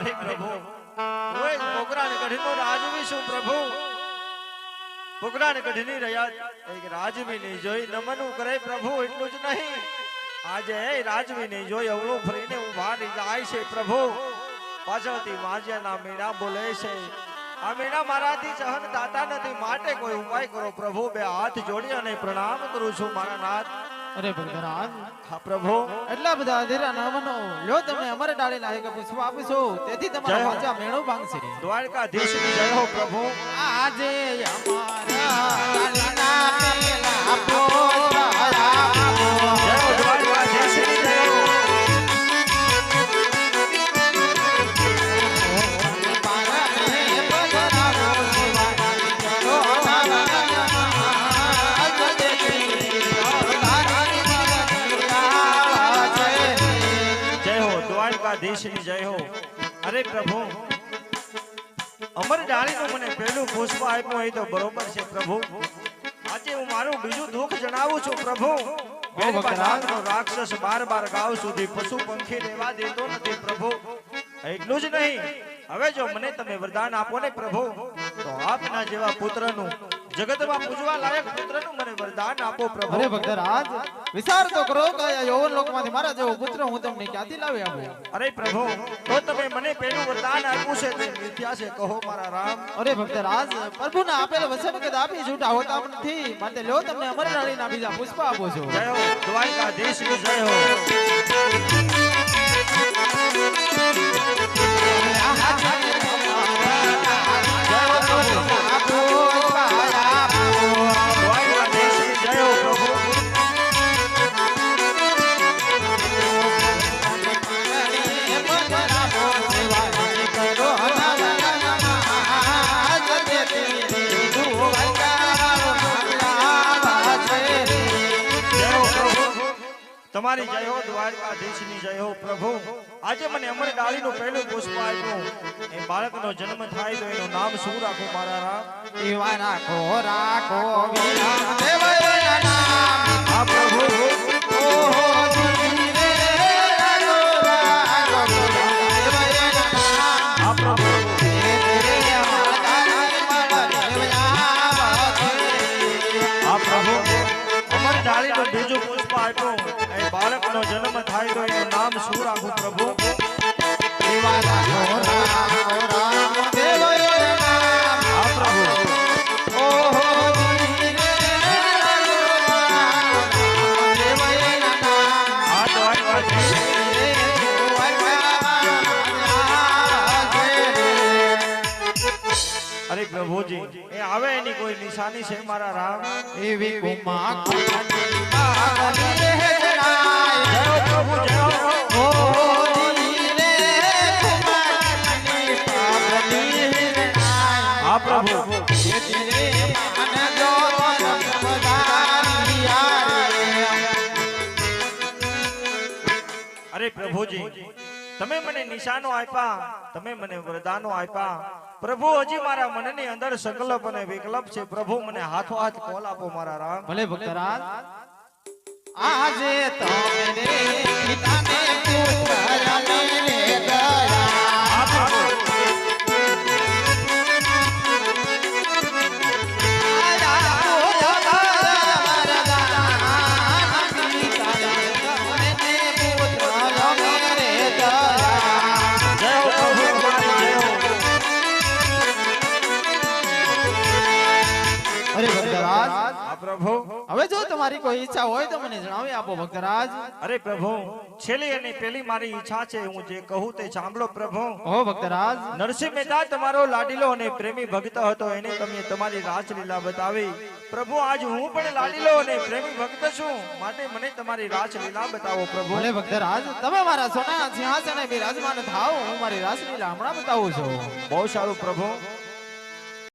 કઢી પ્રભુ. ઓય પોગરાને કઢી નો પ્રભુ. પોગરાને કઢી રહ્યા એક રાજવી ની જોઈ નમનું કરે પ્રભુ, એટલું જ નહીં. આજે રાજવી ની જોઈ અવળું ફરીને ઊભા ની જાય છે પ્રભુ. પાછળથી વાંજ્યાના મીણા બોલે છે, આ મીણા મારાથી સહન દાતા નથી, માટે કોઈ ઉપાય કરો પ્રભુ. બે હાથ જોડી અને પ્રણામ કરું છું, મારા નાથ. અરે ભગવાન. હા પ્રભુ. એટલા બધા અધીરા ના બનો લ્યો તમે અમારે ડાળીના એક પુષ્પ આપું છું તેથી તમારા વાચા. મેળો ભાંગશે. દ્વારકાધીશ જય હો પ્રભુ. આજે અમારા દ્વારકાધીશની જય હો. અરે પ્રભુ અમર ડાળીનું મને પહેલું પુષ્પ આપ્યું એ તો બરોબર છે પ્રભુ. આજે હું મારું બીજું દુઃખ જણાવું છું પ્રભુ. રાક્ષસ બાર બાર ગાવ સુધી પશુ પંખી રહેવા દેતો નથી પ્રભુ. એટલું જ નહીં. હવે જો મને તમે વરદાન આપો ને પ્રભુ તો આપના જેવા પુત્રનું જગતમાં પૂજવા લાયક પુત્રનું મને વરદાન આપો પ્રભુ. અરે ભક્તરાજ વિચાર તો કરો કે આ યૌવન લોકમાંથી મારા જેવો પુત્ર હું તમને ક્યાંથી લાવી આપું? અરે પ્રભુ તો તમે મને પેલું વરદાન આપ્યું છે તે મિથ્યા છે કહો મારા રામ. અરે ભક્તરાજ પ્રભુના આપેલ વચન કદાપી છૂટા હોતા નથી માટે લ્યો તમને અમરનાળીના બીજા પુષ્પ આપો છો. જય હો દ્વારકાધીશ જય હો. તમારી જય હો દ્વારકાધીશની જય હો પ્રભુ. આજે મને અમર ડાળીનું પહેલું પુષ્પ આપ્યું. એ બાળકનો જન્મ થાય તો એનું નામ શું રાખો મારા રામ આ પ્રભુ. આ પ્રભુ. આ પ્રભુ. અમર ડાળીનું બીજું પુષ્પ આપ્યું. બાળકનો જન્મ થાય તો એનું નામ શું રાખું પ્રભુ આ અરે પ્રભુજી એ આવે એની કોઈ નિશાની છે મારા રામ? એવી ઉમા પ્રભુ જય પ્રભુ. અરે પ્રભુજી તમે મને નિશાનો આપ્યા તમે મને વરદાનો આપ્યા. પ્રભુ હજી મારા મનની અંદર સંકલ્પ અને વિકલ્પ છે. પ્રભુ, મને હાથો હાથ કોલ આપો મારા રામ. ભલે ભક્તરાજ. આજે તમને હવે જો તમારી કોઈ ઈચ્છા હોય તો મને જણાવી આપો ભક્તરાજ. અરે પ્રભુ છેલ્લી અને પેલી મારી ઈચ્છા છે હું જે કહું તે સાંભળો પ્રભુ. હો ભક્તરાજ. નરસિંહ મહેતા તમારો લાડીલો અને પ્રેમી ભક્ત હતો એને તમે તમારી રાસલીલા બતાવી. પ્રભુ આજ હું પણ લાડીલો અને પ્રેમી ભક્ત છું માટે મને તમારી રાસલીલા બતાવો પ્રભુ. ભલે ભક્તરાજ તમે મારા સોના સિંહાસને બિરાજમાન થાઓ હું મારી રાસલીલા હમણાં બતાવું છું. બહુ સારું પ્રભુ.